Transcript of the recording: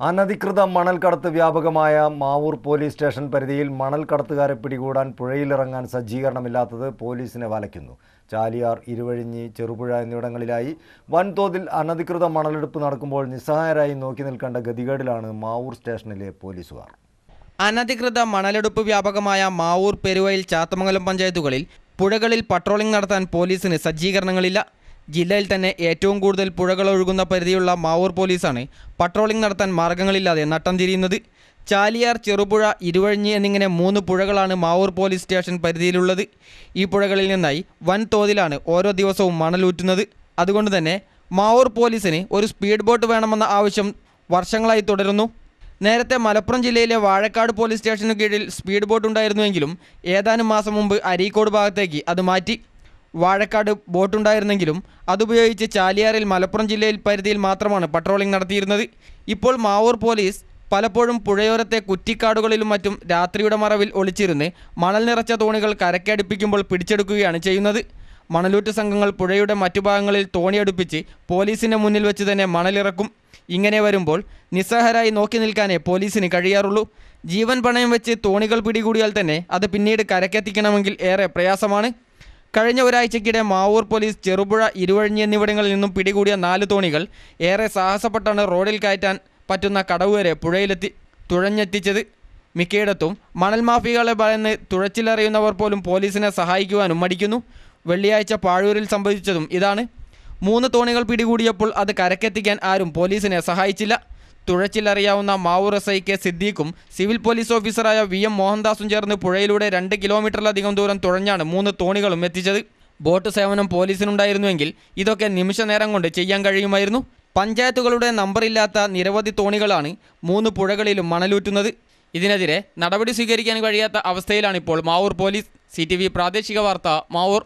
അനധികൃത മണൽ കടത്ത് വ്യാപകമായ മാവൂർ പോലീസ് സ്റ്റേഷൻ പരിധിയിൽ മണൽ കടത്തുകാരെ പിടികൂടാൻ പുഴയിലിറങ്ങാൻ സജ്ജീകരണമില്ലാത്തത് പോലീസിനെ വലയ്ക്കുന്നു. ചാലിയാർ ഇരുവഴിഞ്ഞി ചെറുപുഴ എന്നിവിടങ്ങളിലായി വൻതോതിൽ അനധികൃത മണലെടുപ്പ് നടക്കുമ്പോൾ നിസ്സഹായരായി നോക്കി നിൽക്കേണ്ട ഗതികേടിലാണ് മാവൂർ സ്റ്റേഷനിലെ പോലീസുകാർ. അനധികൃത മണലെടുപ്പ് വ്യാപകമായ മാവൂർ പെരുവയിൽ ചാത്തമംഗലം പഞ്ചായത്തുകളിൽ പുഴകളിൽ പട്രോളിംഗ് നടത്താൻ പോലീസിന് സജ്ജീകരണങ്ങളില്ല. ജില്ലയിൽ തന്നെ ഏറ്റവും കൂടുതൽ പുഴകൾ ഒഴുകുന്ന പരിധിയുള്ള മാവൂർ പോലീസാണ് പട്രോളിംഗ് നടത്താൻ മാർഗങ്ങളില്ലാതെ നട്ടം തിരിയുന്നത്. ചാലിയാർ ചെറുപുഴ ഇരുവഴിഞ്ഞി എന്നിങ്ങനെ മൂന്ന് പുഴകളാണ് മാവൂർ പോലീസ് സ്റ്റേഷൻ പരിധിയിലുള്ളത്. ഈ പുഴകളിൽ നിന്നായി വൻ തോതിലാണ് ഓരോ ദിവസവും മണലൂറ്റുന്നത്. അതുകൊണ്ട് തന്നെ മാവൂർ പോലീസിന് ഒരു സ്പീഡ് ബോട്ട് വേണമെന്ന ആവശ്യം വർഷങ്ങളായി തുടരുന്നു. നേരത്തെ മലപ്പുറം ജില്ലയിലെ വാഴക്കാട് പോലീസ് സ്റ്റേഷനു കീഴിൽ സ്പീഡ് ബോട്ട് ഉണ്ടായിരുന്നുവെങ്കിലും ഏതാനും മാസം മുമ്പ് അരീക്കോട് ഭാഗത്തേക്ക് അത് മാറ്റി. വാഴക്കാട് ബോട്ടുണ്ടായിരുന്നെങ്കിലും അതുപയോഗിച്ച് ചാലിയാറിൽ മലപ്പുറം ജില്ലയിൽ പരിധിയിൽ മാത്രമാണ് പട്രോളിംഗ് നടത്തിയിരുന്നത്. ഇപ്പോൾ മാവൂർ പോലീസ് പലപ്പോഴും പുഴയോരത്തെ കുറ്റിക്കാടുകളിലും മറ്റും രാത്രിയുടെ മറവിൽ ഒളിച്ചിരുന്ന് മണൽ നിറച്ച തോണികൾ കരക്കടുപ്പിക്കുമ്പോൾ പിടിച്ചെടുക്കുകയാണ് ചെയ്യുന്നത്. മണലൂറ്റ് സംഘങ്ങൾ പുഴയുടെ മറ്റു ഭാഗങ്ങളിൽ തോണിയടുപ്പിച്ച് പോലീസിന്റെ മുന്നിൽ വെച്ച് തന്നെ മണലിറക്കും. ഇങ്ങനെ വരുമ്പോൾ നിസ്സഹരായി നോക്കി നിൽക്കാനേ പോലീസിന് കഴിയാറുള്ളൂ. ജീവൻ പണയം വെച്ച് തോണികൾ പിടികൂടിയാൽ തന്നെ അത് പിന്നീട് കരക്കെത്തിക്കണമെങ്കിൽ ഏറെ പ്രയാസമാണ്. കഴിഞ്ഞ ഒരാഴ്ചക്കിടെ മാവൂർ പോലീസ് ചെറുപുഴ ഇരുവഴിഞ്ഞി എന്നിവിടങ്ങളിൽ നിന്നും പിടികൂടിയ നാല് തോണികൾ ഏറെ സാഹസപ്പെട്ടാണ് റോഡിൽ കയറ്റാൻ പറ്റുന്ന കടവ് വരെ പുഴയിലെത്തി തുഴഞ്ഞെത്തിച്ചത്. മിക്കയിടത്തും മണൽ മാഫികളെ ഭയന്ന് തുഴച്ചിലറിയുന്നവർ പോലും പോലീസിനെ സഹായിക്കുവാനും മടിക്കുന്നു. വെള്ളിയാഴ്ച പാഴൂരിൽ സംഭവിച്ചതും ഇതാണ്. മൂന്ന് തോണികൾ പിടികൂടിയപ്പോൾ അത് കരക്കെത്തിക്കാൻ ആരും പോലീസിനെ സഹായിച്ചില്ല. തുഴച്ചിലറിയാവുന്ന മാവൂർ എസ് ഐ കെ സിദ്ദീഖും സിവിൽ പോലീസ് ഓഫീസറായ വി എം മോഹൻദാസും ചേർന്ന് പുഴയിലൂടെ രണ്ട് കിലോമീറ്ററിലധികം ദൂരം തുഴഞ്ഞാണ് മൂന്ന് തോണികളും എത്തിച്ചത്. ബോട്ട് സേവനം പോലീസിനുണ്ടായിരുന്നുവെങ്കിൽ ഇതൊക്കെ നിമിഷ നേരം കൊണ്ട് ചെയ്യാൻ കഴിയുമായിരുന്നു. പഞ്ചായത്തുകളുടെ നമ്പറില്ലാത്ത നിരവധി തോണികളാണ് മൂന്ന് പുഴകളിലും മണലൂറ്റുന്നത്. ഇതിനെതിരെ നടപടി സ്വീകരിക്കാൻ കഴിയാത്ത അവസ്ഥയിലാണിപ്പോൾ മാവൂർ പോലീസ്. സി പ്രാദേശിക വാർത്ത മാവൂർ.